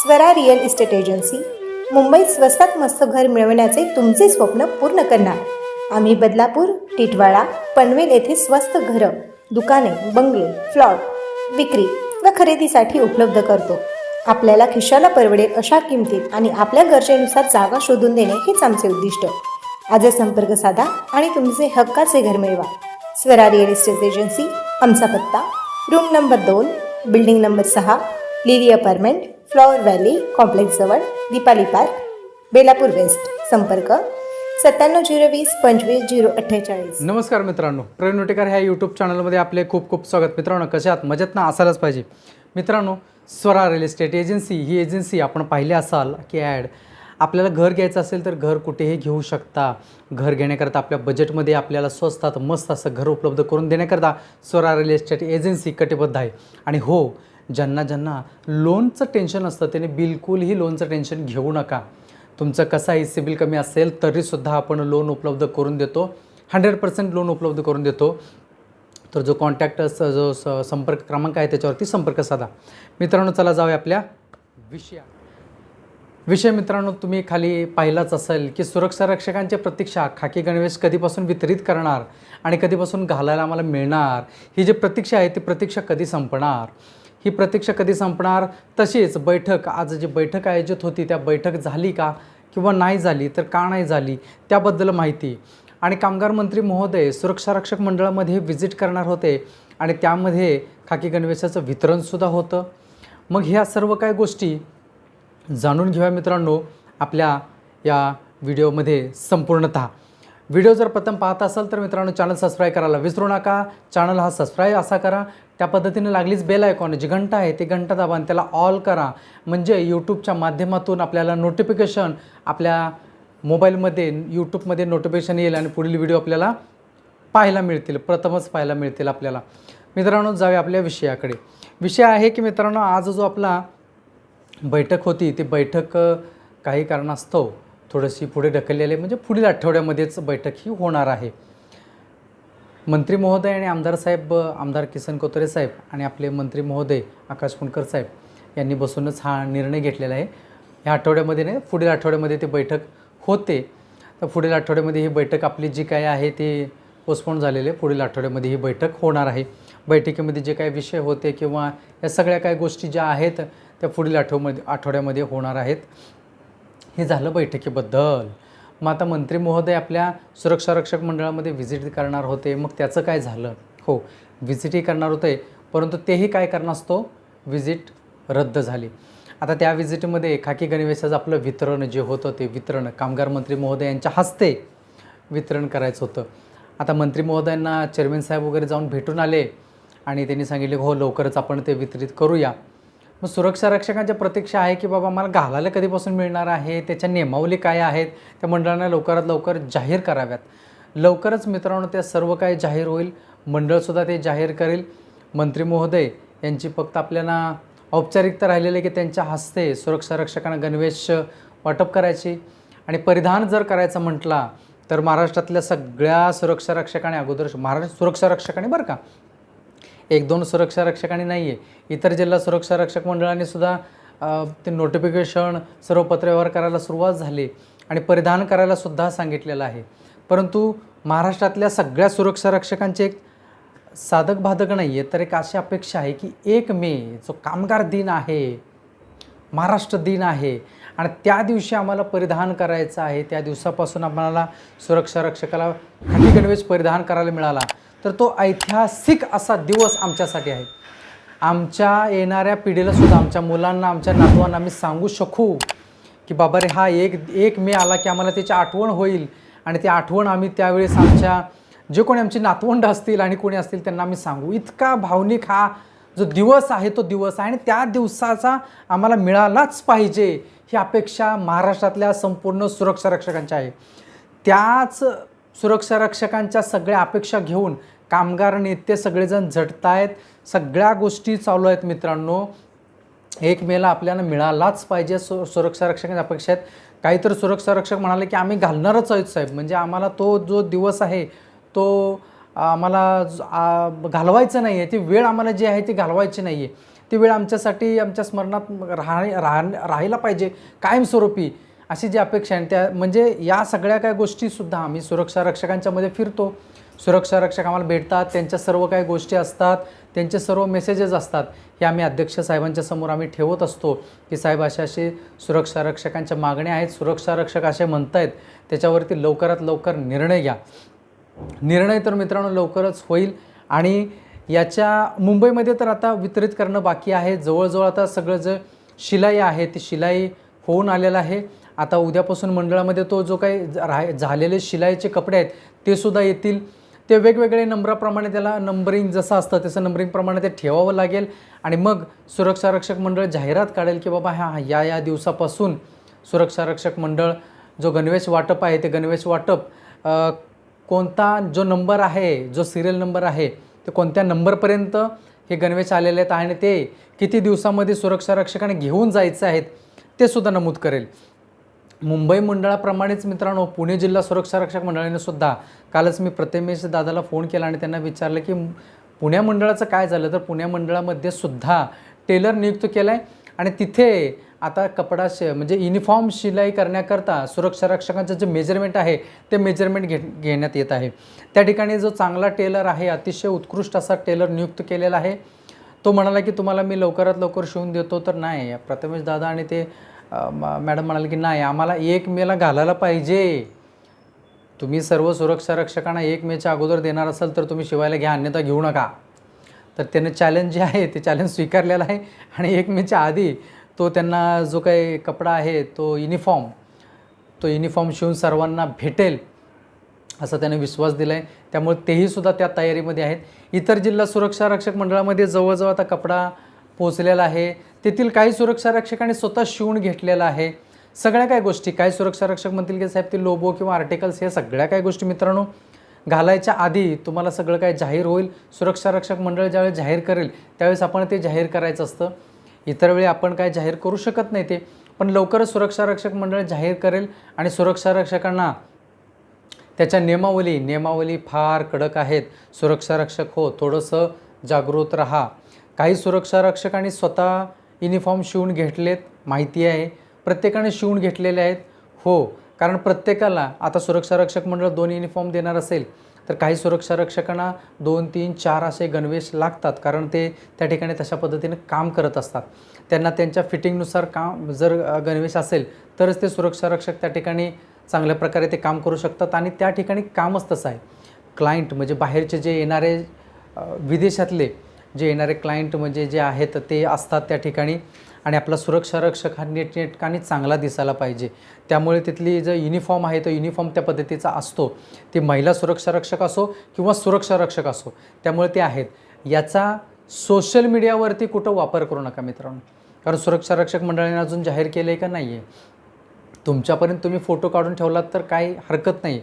Swara real estate agency. मुंबईत स्वस्तात मस्त घर मिळवण्याचे तुमचे स्वप्न पूर्ण करणार. आम्ही बदलापूर टिटवाळा पनवेल येथे स्वस्त घरं दुकाने बंगले फ्लॉट विक्री व खरेदीसाठी उपलब्ध करतो. आपल्याला खिशाला परवडेल अशा किमतीत आणि आपल्या गरजेनुसार जागा शोधून देणे हेच आमचे उद्दिष्ट. आजच संपर्क साधा आणि तुमचे हक्काचे घर मिळवा. स्वरा रिअल इस्टेट एजन्सी आमचा पत्ता रूम नंबर दोन बिल्डिंग नंबर सहा लिली अपार्टमेंट फ्लॉवर व्हॅली कॉम्प्लेक्सजवळ दीपाली पार्क बेलापूर वेस्ट. संपर्क सत्त्याण्णव झिरो वीस पंचवीस झिरो अठ्ठेचाळीस. नमस्कार मित्रांनो. प्रवीण उटेकर ह्या यूट्यूब चॅनलमध्ये आपले खूप खूप स्वागत. मित्रांनो कशा आहात? मजेत ना? असायलाच पाहिजे. मित्रांनो स्वरा रिअल इस्टेट एजन्सी ही एजन्सी आपण पाहिले असाल की ॲड आपल्याला घर घ्यायचं असेल तर घर कुठेही घेऊ शकता. घर घेण्याकरता आपल्या बजेटमध्ये आपल्याला स्वस्तात मस्त असं घर उपलब्ध करून देण्याकरता स्वरा रिअल इस्टेट एजन्सी कटिबद्ध आहे. आणि हो ज्यांना ज्यांना लोनचं टेन्शन असतं त्याने बिलकुलही लोनचं टेन्शन घेऊ नका. तुमचं कसंही सिबिल कमी असेल तरीसुद्धा आपण लोन उपलब्ध करून देतो. हंड्रेड पर्सेंट लोन उपलब्ध करून देतो. तर जो कॉन्टॅक्ट जो स संपर्क क्रमांक आहे त्याच्यावरती संपर्क साधा. मित्रांनो चला जाऊया आपल्या विषया. विषय मित्रांनो तुम्ही खाली पाहिलाच असेल की सुरक्षा रक्षकांची प्रतीक्षा खाकी गणवेश कधीपासून वितरित करणार आणि कधीपासून घालायला आम्हाला मिळणार? ही जी प्रतीक्षा आहे ती प्रतीक्षा कधी संपणार? ही प्रतीक्षा कधी संपणार? तशीच बैठक आज जी बैठक आयोजित होती त्या बैठक झाली का? किंवा नाही झाली तर का नाही झाली? त्याबद्दल माहिती. आणि कामगार मंत्री महोदय सुरक्षा रक्षक मंडळामध्ये व्हिजिट करणार होते आणि त्यामध्ये खाकी गणवेशाचं वितरणसुद्धा होतं. मग ह्या सर्व काय गोष्टी जाणून घेऊया मित्रांनो आपल्या या व्हिडिओमध्ये संपूर्णतः. व्हिडिओ जर प्रथम पाहत असाल तर मित्रांनो चॅनल सबस्क्राईब करायला विसरू नका. चॅनल हा सबस्क्राईब असा करा. त्या पद्धतीने लागलीच बेल आयकॉन जी घंटा आहे ती घंटा दाबा आणि त्याला ऑल करा. म्हणजे यूट्यूबच्या माध्यमातून आपल्याला नोटिफिकेशन आपल्या मोबाईलमध्ये यूट्यूबमध्ये नोटिफिकेशन येईल आणि पुढील व्हिडिओ आपल्याला पाहायला मिळतील. प्रथमच पाहायला मिळतील आपल्याला. मित्रांनो जाऊया आपल्या विषयाकडे. विषय आहे की मित्रांनो आज जो आपला बैठक होती ती बैठक काही कारणास्तव थोडीशी पुढे ढकललेली आहे. म्हणजे पुढील आठवड्यामध्येच बैठक ही होणार आहे. मंत्री महोदय आणि आमदार साहेब आमदार किसन कोतरे साहेब आणि आपले मंत्री महोदय आकाश फुंडकर साहेब यांनी बसूनच हा निर्णय घेतलेला आहे. ह्या आठवड्यामध्ये नाही पुढील आठवड्यामध्ये ती बैठक होते. तर पुढील आठवड्यामध्ये ही बैठक आपली जी काय आहे ती पोस्टपोन झालेली आहे. पुढील आठवड्यामध्ये ही बैठक होणार आहे. बैठकीमध्ये जे काही विषय होते किंवा या सगळ्या काही गोष्टी ज्या आहेत त्या पुढील आठवमध्ये आठवड्यामध्ये होणार आहेत. हे झालं बैठकीबद्दल. मग आता मंत्री महोदय आपल्या सुरक्षा रक्षक मंडळामध्ये व्हिजिट करणार होते. मग त्याचं काय झालं? हो व्हिजिटही करणार होते. परंतु तेही काय कारणास्तव व्हिजिट रद्द झाली. आता त्या व्हिजिटमध्ये खाकी गणवेशाचं आपलं वितरण जे होतं ते वितरण कामगार मंत्री महोदय यांच्या हस्ते वितरण करायचं होतं. आता मंत्री महोदयांना चेअरमॅन साहेब वगैरे जाऊन भेटून आले आणि त्यांनी सांगितले हो लवकरच आपण ते वितरित करूया. मग सुरक्षा रक्षकांच्या प्रतीक्षा आहे की बाबा मला घालायला कधीपासून मिळणार आहे? त्याच्या नियमावली काय आहेत? त्या मंडळांना लवकरात लवकर जाहीर कराव्यात. लवकरच मित्रांनो त्या सर्व काही जाहीर होईल. मंडळसुद्धा ते जाहीर करेल. मंत्री महोदय यांची फक्त आपल्याला औपचारिकता राहिलेली आहे की त्यांच्या हस्ते सुरक्षा रक्षकांना गणवेश वाटप करायची. आणि परिधान जर करायचं म्हटला तर महाराष्ट्रातल्या सगळ्या सुरक्षा रक्षकाने अगोदर महाराष्ट्र सुरक्षा रक्षकाने बरं का एक दोन सुरक्षा रक्षकांनी नाही आहे इतर जिल्हा सुरक्षा रक्षक मंडळाने सुद्धा ते नोटिफिकेशन सर्व पत्रव्यवहार करायला सुरुवात झाली आणि परिधान करायला सुद्धा सांगितलेलं आहे. परंतु महाराष्ट्रातल्या सगळ्या सुरक्षा रक्षकांचे एक साधक बाधक नाही आहे तर एक अशी अपेक्षा आहे की एक मे जो कामगार दिन आहे महाराष्ट्र दिन आहे आणि त्या दिवशी आम्हाला परिधान करायचं आहे त्या दिवसापासून आम्हाला सुरक्षा रक्षकाला खाकी गणवेश परिधान करायला मिळाला. तर तो ऐतिहासिक असा दिवस आमच्यासाठी आहे. आमच्या येणाऱ्या पिढीला सुद्धा आमच्या मुलांना आमच्या नातवांना आम्ही सांगू शकू की बाबा रे हा एक एक मे आला की आम्हाला त्याची आठवण होईल. आणि ती आठवण आम्ही त्यावेळेस आमच्या जे कोणी आमची नातवंड असतील आणि कोणी असतील त्यांना आम्ही सांगू. इतका भावनिक हा जो दिवस आहे तो दिवस आहे आणि त्या दिवसाचा आम्हाला मिळालाच पाहिजे ही अपेक्षा महाराष्ट्रातल्या संपूर्ण सुरक्षा रक्षकांच्या आहे. त्याच सुरक्षा रक्षकांच्या सगळ्या अपेक्षा घेऊन कामगार नेते सगळेजण झटतायत. सगळ्या गोष्टी चालू आहेत मित्रांनो. एक मेला आपल्याला मिळालाच पाहिजे. सु सुरक्षा रक्षकांच्या अपेक्षा आहेत. काहीतरी सुरक्षा रक्षक म्हणाले की आम्ही घालणारच आहोत साहेब. म्हणजे आम्हाला तो जो दिवस आहे तो आम्हाला घालवायचं नाही आहे ती वेळ आम्हाला जी आहे ती घालवायची नाही आहे ती वेळ आमच्यासाठी आमच्या स्मरणात राह राह राहायला पाहिजे. कायमस्वरूपी. अशी जी अपेक्षा आहे त्या म्हणजे या सगळ्या काय गोष्टीसुद्धा आम्ही सुरक्षा रक्षकांच्यामध्ये फिरतो. सुरक्षा रक्षक आम्हाला भेटतात त्यांच्या सर्व काही गोष्टी असतात त्यांचे सर्व मेसेजेस असतात. हे आम्ही अध्यक्ष साहेबांच्या समोर आम्ही ठेवत असतो की साहेब असे असे सुरक्षा रक्षकांच्या मागण्या आहेत. सुरक्षा रक्षक असे आहेत त्याच्यावरती लवकरात लवकर निर्णय घ्या. निर्णय तर मित्रांनो लवकरच होईल आणि याच्या मुंबईमध्ये तर आता वितरित करणं बाकी आहे. जवळजवळ आता सगळं जे शिलाई आहे ती शिलाई होऊन आलेलं आहे. आता उद्यापासून मंडळामध्ये तो जो काही राह झालेले शिलाईचे कपडे आहेत ते सुद्धा येतील. ते वेगवेगळे नंबराप्रमाणे त्याला नंबरिंग जसं असतं तसं नंबरिंगप्रमाणे ते ठेवावं लागेल. आणि मग सुरक्षा रक्षक मंडळ जाहिरात काढेल की बाबा ह्या या या दिवसापासून सुरक्षा रक्षक मंडळ जो गणवेश वाटप आहे ते गणवेश वाटप कोणता जो नंबर आहे जो सिरियल नंबर आहे ते कोणत्या नंबरपर्यंत हे गणवेश आलेले आहेत आणि ते किती दिवसामध्ये सुरक्षा रक्षकाने घेऊन जायचे आहेत ते सुद्धा नमूद करेल. मुंबई मंडळाप्रमाणेच मित्रांनो पुणे जिल्हा सुरक्षा रक्षक मंडळाने सुद्धा कालच मी प्रथमेश दादाला फोन केला आणि त्यांना विचारलं की पुण्या मंडळाचं काय झालं? तर पुण्या मंडळामध्ये सुद्धा टेलर नियुक्त केला आहे आणि तिथे आता कपडा श म्हणजे युनिफॉर्म शिलाई करण्याकरता सुरक्षा रक्षकांचं जे मेजरमेंट आहे ते मेजरमेंट घे घेण्यात येत आहे. त्या ठिकाणी जो चांगला टेलर आहे अतिशय उत्कृष्ट असा टेलर नियुक्त केलेला आहे. तो म्हणाला की तुम्हाला मी लवकरात लवकर शिवून देतो. तर नाही प्रथमेश दादा आणि ते मॅडम म्हणाले की नाही आम्हाला एक मेला घालायला पाहिजे. तुम्ही सर्व सुरक्षा रक्षकांना एक मेच्या अगोदर देणार असाल तर तुम्ही शिवायला घ्या अन्यथा घेऊ नका. तर त्यानं चॅलेंज जे आहे ते चॅलेंज स्वीकारलेलं आहे. आणि एक मेच्या आधी तो त्यांना जो काही कपडा आहे तो युनिफॉर्म तो युनिफॉर्म शिवून सर्वांना भेटेल असा त्याने विश्वास दिला आहे त्यामुळे तेही सुद्धा त्या तयारीमध्ये आहेत. इतर जिल्हा सुरक्षा रक्षक मंडळामध्ये जवळजवळ आता कपडा पोचलेला आहे. तेथील काही सुरक्षा रक्षकांनी स्वतः शिवून घेतलेला आहे. सगळ्या काय गोष्टी काही सुरक्षा रक्षक म्हणतील की साहेब ते लोबो किंवा आर्टिकल्स हे सगळ्या काय गोष्टी मित्रांनो घालायच्या आधी तुम्हाला सगळं काय जाहीर होईल. सुरक्षा रक्षक मंडळ ज्यावेळेस जाहीर करेल त्यावेळेस आपण ते जाहीर करायचं असतं. इतर वेळी आपण काय जाहीर करू शकत नाही ते. पण लवकरच सुरक्षा रक्षक मंडळ जाहीर करेल आणि सुरक्षा रक्षकांना त्याच्या नियमावली नियमावली फार कडक आहेत. सुरक्षा रक्षक हो थोडंसं जागृत राहा. काही सुरक्षा रक्षकांनी स्वतः युनिफॉर्म शिवून घेतलेत माहिती आहे. प्रत्येकाने शिवून घेतलेले आहेत. हो कारण प्रत्येकाला आता सुरक्षा रक्षक मंडळ दोन युनिफॉर्म देणार असेल तर काही सुरक्षा रक्षकांना दोन तीन चार असे गणवेश लागतात कारण ते त्या ठिकाणी तशा पद्धतीने काम करत असतात. त्यांना त्यांच्या फिटिंगनुसार काम जर गणवेश असेल तरच ते सुरक्षा रक्षक त्या ठिकाणी चांगल्या प्रकारे ते काम करू शकतात आणि त्या ठिकाणी कामच तसं आहे. क्लायंट म्हणजे बाहेरचे जे येणारे विदेशातले जे येणारे क्लायंट म्हणजे जे आहेत ते असतात त्या ठिकाणी. आणि आपला सुरक्षा रक्षक हा नीटनेटकाने चांगला दिसायला पाहिजे. त्यामुळे तिथली जो युनिफॉर्म आहे तो युनिफॉर्म त्या पद्धतीचा असतो. ती महिला सुरक्षा रक्षक असो किंवा सुरक्षा रक्षक असो त्यामुळे ते आहेत. याचा सोशल मीडियावरती कुठं वापर करू नका मित्रांनो. कारण सुरक्षा रक्षक मंडळाने अजून जाहीर केलं आहे का नाही आहे तुमच्यापर्यंत तुम्ही फोटो काढून ठेवलात तर काही हरकत नाही.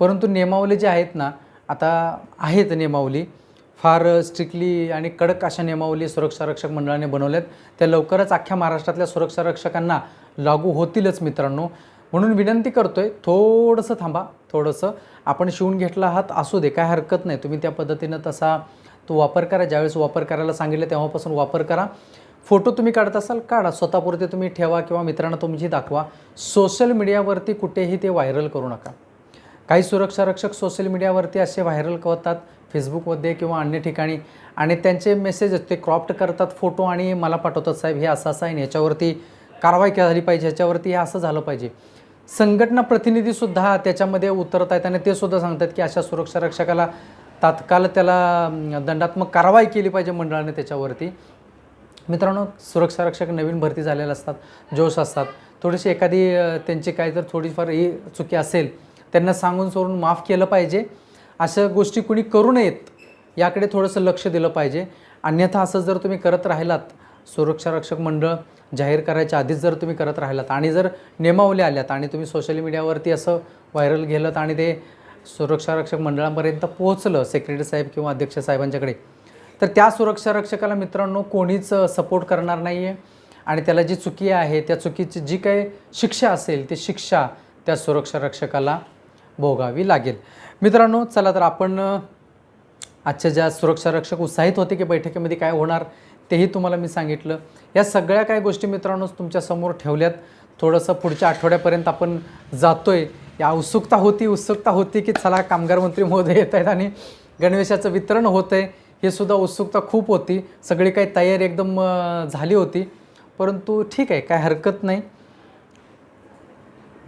परंतु नियमावली जे आहेत ना आता आहेत नियमावली फार स्ट्रिक्टली आणि कडक अशा नियमावली सुरक्षा रक्षक मंडळाने बनवल्यात. त्या लवकरच अख्ख्या महाराष्ट्रातल्या सुरक्षा रक्षकांना लागू होतीलच मित्रांनो. म्हणून विनंती करतोय थोडंसं थांबा थोडंसं. आपण शिवून घेतला आहात असू दे काय हरकत नाही. तुम्ही त्या पद्धतीनं तसा तो वापर करा. ज्यावेळेस वापर करायला सांगितलं तेव्हापासून वापर करा. फोटो तुम्ही काढत असाल काढा. स्वतःपुरते तुम्ही ठेवा किंवा मित्रांना तुमची दाखवा. सोशल मीडियावरती कुठेही ते व्हायरल करू नका. काही सुरक्षा रक्षक सोशल मीडियावरती असे व्हायरल करतात फेसबुकमध्ये किंवा अन्य ठिकाणी. आणि त्यांचे मेसेज ते क्रॉप्ट करतात फोटो आणि मला पाठवतात साहेब हे असं असं आहे आणि ह्याच्यावरती कारवाई झाली पाहिजे ह्याच्यावरती हे असं झालं पाहिजे. संघटना प्रतिनिधीसुद्धा त्याच्यामध्ये उतरत आहेत आणि ते सुद्धा सांगतात की अशा सुरक्षा रक्षकाला तात्काळ त्याला दंडात्मक कारवाई केली पाहिजे मंडळाने त्याच्यावरती. मित्रांनो सुरक्षा रक्षक नवीन भरती झालेले असतात जोश असतात. थोडीशी एखादी त्यांची काय जर थोडीफार ही चुकी असेल त्यांना सांगून सोडून माफ केलं पाहिजे. अशा गोष्टी कुणी करू नयेत याकडे थोडंसं लक्ष दिलं पाहिजे. अन्यथा असं जर तुम्ही करत राहिलात सुरक्षा रक्षक मंडळ जाहीर करायच्या आधीच जर तुम्ही करत राहिलात आणि जर नियमावली आल्यात आणि तुम्ही सोशल मीडियावरती असं व्हायरल गेलं आणि ते सुरक्षा रक्षक मंडळापर्यंत पोहोचलं सेक्रेटरी साहेब किंवा अध्यक्ष साहेबांच्याकडे तर त्या सुरक्षा रक्षकाला मित्रांनो कोणीच सपोर्ट करणार नाही आहे आणि त्याला जी चुकी आहे त्या चुकीची जी काही शिक्षा असेल ती शिक्षा त्या सुरक्षा रक्षकाला भोगावी लागेल. मित्रांनो चला तर आपण आजच्या ज्या सुरक्षा रक्षक उत्साहित होते की बैठकीमध्ये काय होणार तेही तुम्हाला मी सांगितलं. या सगळ्या काही गोष्टी मित्रांनो तुमच्यासमोर ठेवल्यात. थोडंसं पुढच्या आठवड्यापर्यंत आपण जातोय. या उत्सुकता होती उत्सुकता होती की चला कामगार मंत्री महोदय येत आहेत आणि गणवेशाचं वितरण होतं आहे हे सुद्धा उत्सुकता खूप होती. सगळी काही तयारी एकदम झाली होती. परंतु ठीक आहे काय हरकत नाही.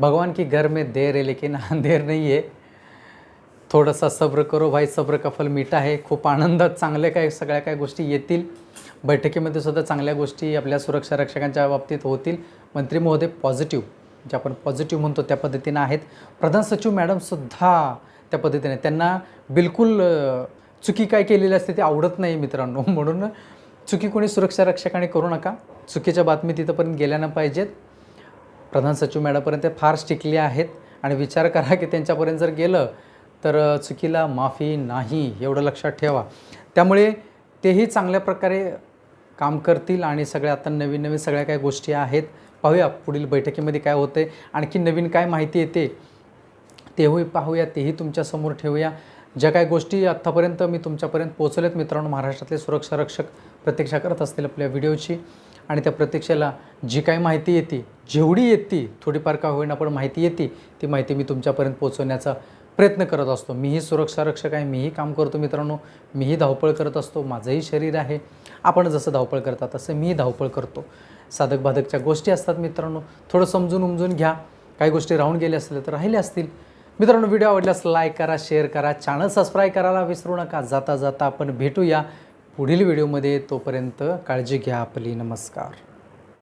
भगवान की घर में देर आहे लेकिन अंधेर नाही आहे थोडासा सब्र करो भाई सब्र का फल मीठा आहे. खूप आनंदात चांगल्या काय सगळ्या काय गोष्टी येतील. बैठकीमध्ये सुद्धा चांगल्या गोष्टी आपल्या सुरक्षा रक्षकांच्या बाबतीत होतील. मंत्री महोदय पॉझिटिव्ह जे आपण पॉझिटिव्ह म्हणतो त्या पद्धतीनं आहेत. प्रधान सचिव मॅडमसुद्धा त्या पद्धतीने त्यांना बिलकुल चुकी काय केलेली असते ते आवडत नाही मित्रांनो. म्हणून चुकी कोणी सुरक्षा रक्षकाने करू नका. चुकीच्या बातमी तिथंपर्यंत गेल्या ना पाहिजेत. प्रधान सचिव मॅडमपर्यंत फार स्टिकले आहेत. आणि विचार करा की त्यांच्यापर्यंत जर गेलं तर चुकीला माफी नाही एवढं लक्षात ठेवा. त्यामुळे तेही चांगल्या प्रकारे काम करतील आणि सगळ्या आता नवीन नवीन सगळ्या काही गोष्टी आहेत. पाहूया पुढील बैठकीमध्ये काय होते आणखी नवीन काय माहिती येते तेही पाहूया तेही तुमच्यासमोर ठेवूया. ज्या काही गोष्टी आत्तापर्यंत मी तुमच्यापर्यंत पोहोचवल्यात मित्रांनो महाराष्ट्रातले सुरक्षा रक्षक प्रतीक्षा करत असतील आपल्या व्हिडिओची. आणि त्या प्रतीक्षेला जी काही माहिती येते जेवढी येते थोडीफार का होईना पण माहिती येते ती माहिती मी तुमच्यापर्यंत पोहोचवण्याचा प्रयत्न करत असतो. मीही सुरक्षा रक्षक आहे मीही काम करतो मित्रांनो. मीही धावपळ करत असतो माझंही शरीर आहे. आपण जसं धावपळ करता तसं मीही धावपळ करतो. साधक बाधकच्या गोष्टी असतात मित्रांनो. थोडं समजून उमजून घ्या. काही गोष्टी राहून गेल्या असतील तर राहिल्या असतील. मित्रांनो व्हिडिओ आवडल्यास लाईक करा शेअर करा चॅनल सबस्क्राईब करायला विसरू नका. जाता जाता आपण भेटूया पुढील व्हिडिओमध्ये. तोपर्यंत काळजी घ्या आपली. नमस्कार.